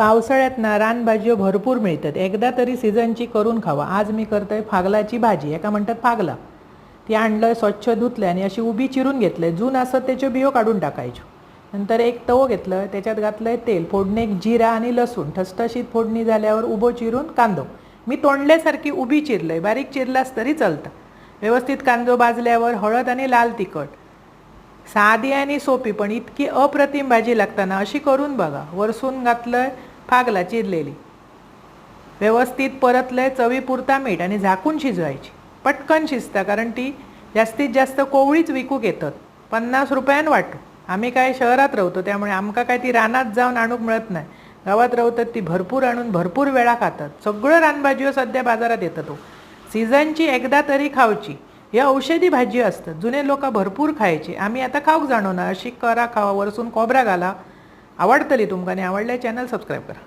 पावसाळ्यात ना रानभाजी भरपूर मिळतात. एकदा तरी सीझनची करून खावा. आज मी करतोय फागलाची भाजी. एका म्हणतात फागला. ती आणलं स्वच्छ धुतलं आणि अशी उभी चिरून घेतलंय. जून असत त्याचे बियो काढून टाकायच्यो नंतर एक तवो घेतलं त्याच्यात घातलंय तेल फोडणीक जिरा आणि लसूण. ठसठशीत फोडणी झाल्यावर उभो चिरून कांदो. मी तोंडल्यासारखी उभी चिरलंय. बारीक चिरलास तरी चालतं. व्यवस्थित कांदो भाजल्यावर हळद आणि लाल तिखट. साधी आणि सोपी पण इतकी अप्रतिम भाजी लागताना अशी करून बघा. वरसून घातलंय फागला चिरलेली. व्यवस्थित परतलंय चवीपुरता मीठ आणि झाकून शिजवायची. पटकन शिजता कारण ती जास्तीत जास्त कोवळीच विकूक येतात पन्नास रुपयान वाटू. आम्ही काय शहरात राहतो त्यामुळे आमका काय ती रानात जाऊन आणूक मिळत नाही. गावात राहतात ती भरपूर आणून भरपूर वेळा खातात. सगळं रानभाजीओ सध्या बाजारात येतं तो. सीझनची एकदा तरी खावची या औषधी भाजी असतात जुने लोक भरपूर खायचे. आम्ही आता खाऊक जाणो ना अशी करा खावा वरसून खोबरा घाला. आवडतली तुमकां आनी आवडल्या चॅनल सबस्क्रायब करा.